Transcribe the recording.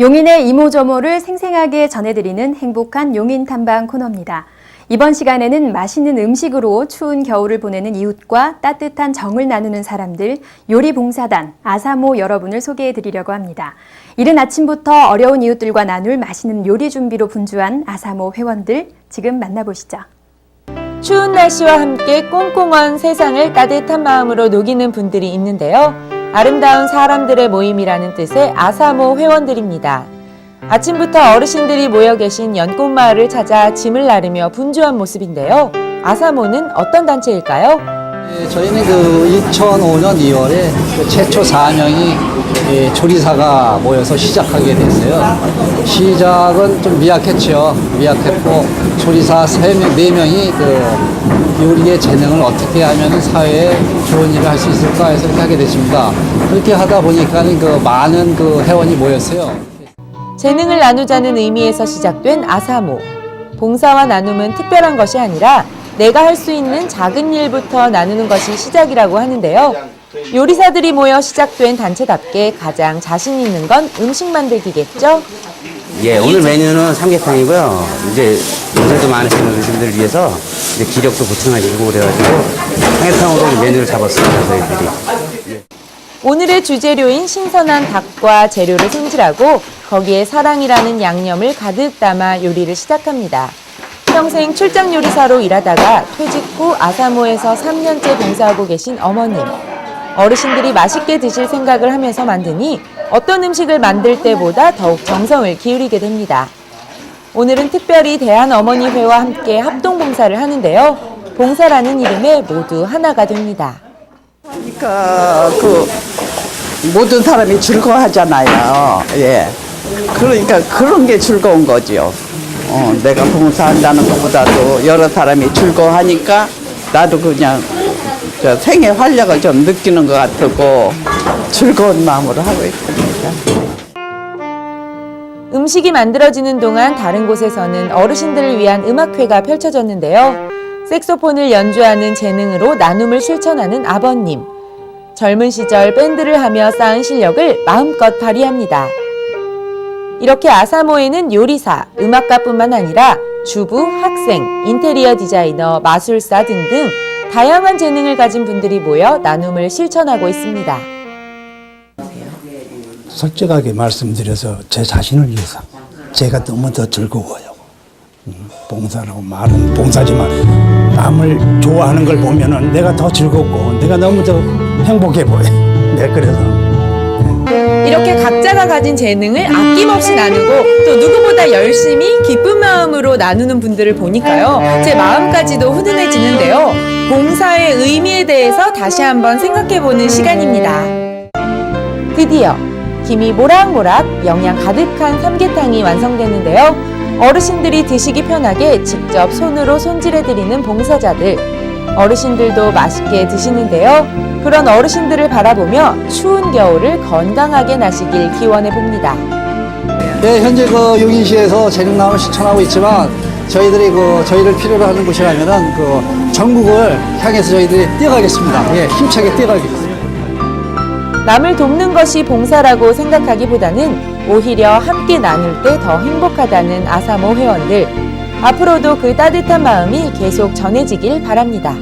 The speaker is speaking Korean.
용인의 이모저모를 생생하게 전해드리는 행복한 용인 탐방 코너입니다. 이번 시간에는 맛있는 음식으로 추운 겨울을 보내는 이웃과 따뜻한 정을 나누는 사람들, 요리봉사단, 아사모 여러분을 소개해 드리려고 합니다. 이른 아침부터 어려운 이웃들과 나눌 맛있는 요리 준비로 분주한 아사모 회원들, 지금 만나보시죠. 추운 날씨와 함께 꽁꽁한 세상을 따뜻한 마음으로 녹이는 분들이 있는데요. 아름다운 사람들의 모임이라는 뜻의 아사모 회원들입니다. 아침부터 어르신들이 모여 계신 연꽃마을을 찾아 짐을 나르며 분주한 모습인데요. 아사모는 어떤 단체일까요? 예, 저희는 그 2005년 2월에 그 최초 4명이 예, 조리사가 모여서 시작하게 됐어요. 시작은 좀 미약했죠. 미약했고 조리사 3명, 4명이 그 요리의 재능을 어떻게 하면 사회에 좋은 일을 할 수 있을까 해서 이렇게 하게 됐습니다. 그렇게 하다 보니까는 그 많은 그 회원이 모였어요. 재능을 나누자는 의미에서 시작된 아사모. 봉사와 나눔은 특별한 것이 아니라 내가 할 수 있는 작은 일부터 나누는 것이 시작이라고 하는데요. 요리사들이 모여 시작된 단체답게 가장 자신 있는 건 음식 만들기겠죠? 예, 오늘 메뉴는 삼계탕이고요. 이제 연세도 많으신 어르신들을 위해서 이제 기력도 보충하시고 그래가지고 삼계탕으로 메뉴를 잡았습니다, 저희들이. 오늘의 주재료인 신선한 닭과 재료를 손질하고 거기에 사랑이라는 양념을 가득 담아 요리를 시작합니다. 평생 출장 요리사로 일하다가 퇴직 후 아사모에서 3년째 봉사하고 계신 어머님. 어르신들이 맛있게 드실 생각을 하면서 만드니 어떤 음식을 만들 때보다 더욱 정성을 기울이게 됩니다. 오늘은 특별히 대한 어머니회와 함께 합동 봉사를 하는데요. 봉사라는 이름에 모두 하나가 됩니다. 그러니까 그 모든 사람이 즐거워하잖아요. 예. 그러니까 그런 게 즐거운 거지요. 어, 내가 봉사한다는 것보다도 여러 사람이 즐거워하니까 나도 그냥 저 생의 활력을 좀 느끼는 것 같고 즐거운 마음으로 하고 있습니다. 음식이 만들어지는 동안 다른 곳에서는 어르신들을 위한 음악회가 펼쳐졌는데요. 색소폰을 연주하는 재능으로 나눔을 실천하는 아버님. 젊은 시절 밴드를 하며 쌓은 실력을 마음껏 발휘합니다. 이렇게 아사모에는 요리사, 음악가뿐만 아니라 주부, 학생, 인테리어 디자이너, 마술사 등등 다양한 재능을 가진 분들이 모여 나눔을 실천하고 있습니다. 솔직하게 말씀드려서 제 자신을 위해서 제가 너무 더 즐거워요. 음, 봉사라고 말은 봉사지만 남을 좋아하는 걸 보면은 내가 더 즐겁고 내가 너무 더 행복해 보여. 네, 그래서 이렇게 각자가 가진 재능을 아낌없이 나누고 또 누구보다 열심히 기쁜 마음으로 나누는 분들을 보니까요. 제 마음까지도 훈훈해지는데요. 봉사의 의미에 대해서 다시 한번 생각해보는 시간입니다. 드디어 김이 모락모락 영양 가득한 삼계탕이 완성되는데요. 어르신들이 드시기 편하게 직접 손으로 손질해드리는 봉사자들. 어르신들도 맛있게 드시는데요. 그런 어르신들을 바라보며 추운 겨울을 건강하게 나시길 기원해 봅니다. 네, 현재 그 용인시에서 재능나눔을 실천하고 있지만 저희들이 그 저희를 필요로 하는 곳이라면은 그 전국을 향해서 저희들이 뛰어가겠습니다. 예, 힘차게 뛰어가겠습니다. 남을 돕는 것이 봉사라고 생각하기보다는 오히려 함께 나눌 때 더 행복하다는 아사모 회원들. 앞으로도 그 따뜻한 마음이 계속 전해지길 바랍니다.